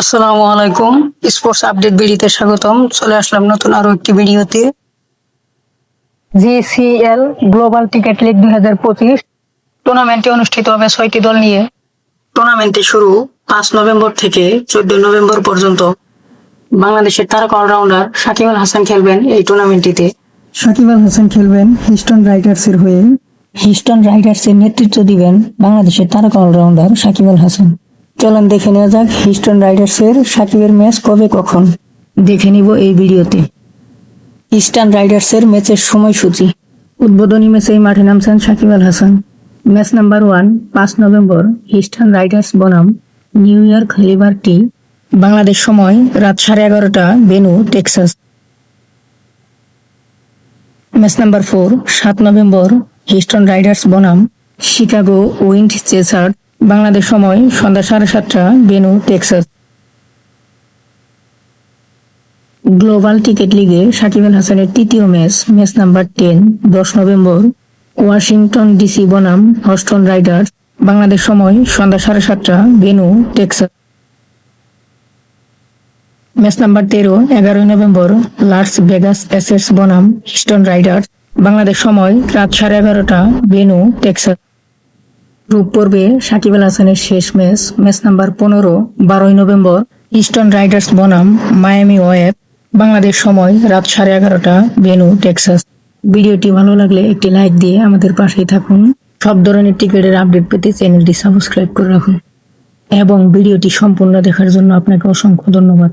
আসসালামু আলাইকুম। Sports update ভিডিওতে স্বাগতম। চলে আসলাম নতুন আরও একটি ভিডিওতে। জিসিএল গ্লোবাল টিকেট লিগ দুই হাজার পঁচিশ টুর্নামেন্টটি অনুষ্ঠিত হবে ছয়টি দল নিয়ে। টুর্নামেন্টটি শুরু পাঁচ নভেম্বর থেকে চোদ্দ নভেম্বর পর্যন্ত। বাংলাদেশের তারকা অলরাউন্ডার সাকিব আল হাসান খেলবেন এই টুর্নামেন্টটিতে সাকিব আল হাসান খেলবেন হিস্টন রাইডার্স এর হয়ে। হিস্টন রাইডার্স এর নেতৃত্ব দিবেন বাংলাদেশের তারকা অলরাউন্ডার সাকিব আল হাসান। চলেন দেখে নেওয়া যাক হিস্টন রাইডার্স এর সাকিবের ম্যাচ কবে, কখন। দেখে নিব এই ভিডিওতে। ইস্টার্ন রাইডার্স এর ম্যাচের সময়সূচি। উদ্বোধনী ম্যাচে মাঠে নামছেন Shakib Al Hasan. Match number one, পাঁচ নভেম্বর ইস্টার্ন রাইডার্স বনাম, নিউ ইয়র্ক লিবার্টি। বাংলাদেশ সময় রাত সাড়ে এগারোটা venue Texas. Match number four, সাত নভেম্বর, হিস্টন রাইডার্স বনাম, শিকাগো উইন্ড চেসার্ড। বাংলাদেশ সময় সন্ধ্যা সাড়ে সাতটা, বেনু, টেক্সাস। গ্লোবাল টিকেট লিগে সাকিব আল হাসানের তৃতীয় ম্যাচ ম্যাচ নাম্বার টেন, দশ নভেম্বর। ওয়াশিংটন ডিসি বনাম, হস্টন রাইডার্স। বাংলাদেশ সময় সন্ধ্যা সাড়ে সাতটা, বেনু, টেক্সাস। ম্যাচ নাম্বার তেরো, এগারোই নভেম্বর লার্স ভেগাস অ্যাসেটস বনাম, হিস্টন রাইডার্স। বাংলাদেশ সময় রাত সাড়ে এগারোটা, বেনু, টেক্সাস। গ্রুপ পর্বে সাকিব আল হাসানের শেষ ম্যাচ ম্যাচ নাম্বার পনেরো, বারোই নভেম্বর, ইস্টার্ন রাইডার্স বনাম, মায়ামি ওয়েব, বাংলাদেশ সময় রাত সাড়ে এগারোটা বেনু টেক্সাস। ভিডিওটি ভালো লাগলে একটি লাইক দিয়ে আমাদের পাশেই থাকুন। সব ধরনের টিকিটের আপডেট পেতে চ্যানেলটি সাবস্ক্রাইব করে রাখুন। এবং ভিডিওটি সম্পূর্ণ দেখার জন্য আপনাকে অসংখ্য ধন্যবাদ।